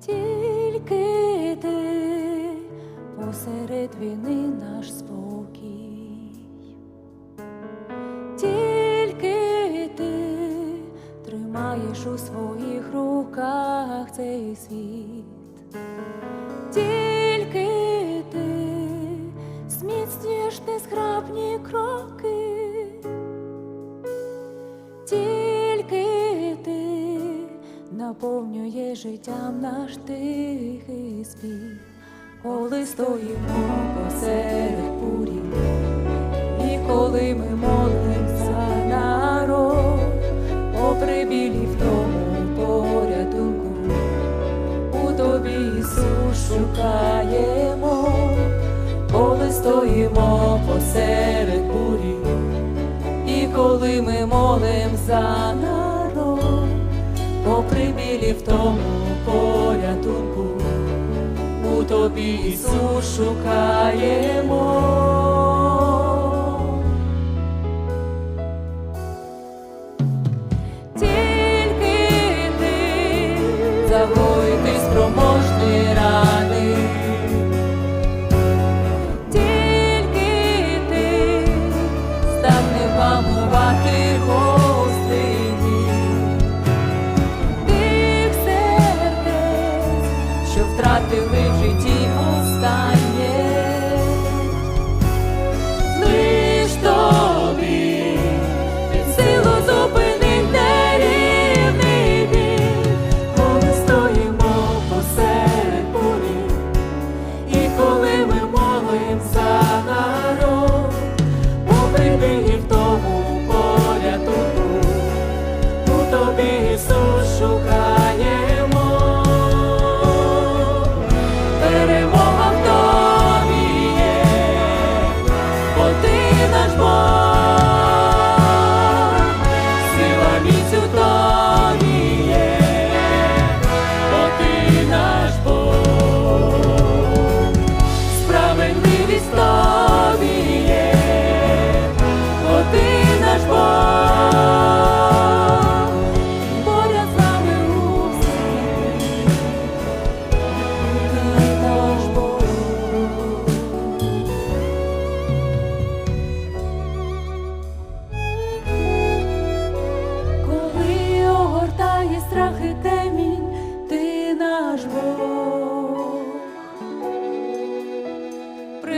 Тільки ти посеред війни наш спокій, тільки ти тримаєш у своїх руках цей світ. Наповнює життям наш тихий спів, коли стоїмо посеред бурі, і коли ми молим за народ, попри білі в тому порятунку, у тобі Ісус шукаємо, коли стоїмо посеред бурі. І коли ми молим за народ, попри білі в тому порятунку, у тобі Ісус шукаємо. Тільки ти загоїти спроможний do it.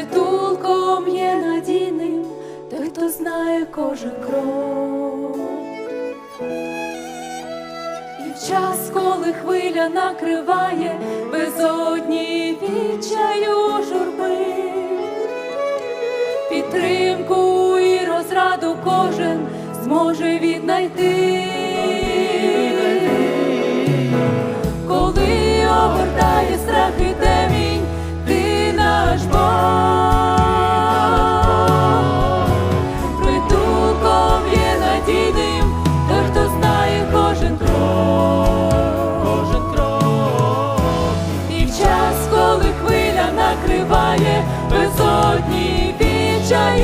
Притулком є надійним, той, хто знає кожен крок. І в час, коли хвиля накриває безодні відчаю журби, підтримку і розраду кожен зможе віднайти.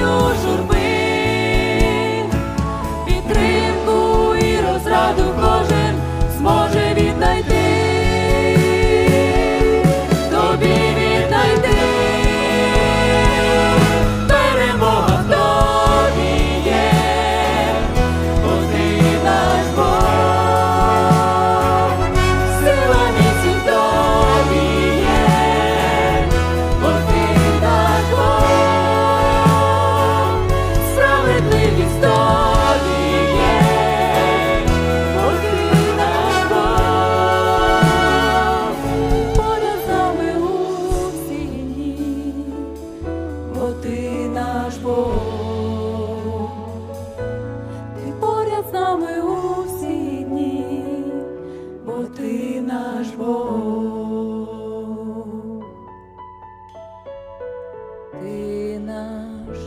Відчаю журби. нами у всі дні, бо ти наш Бог. Ти наш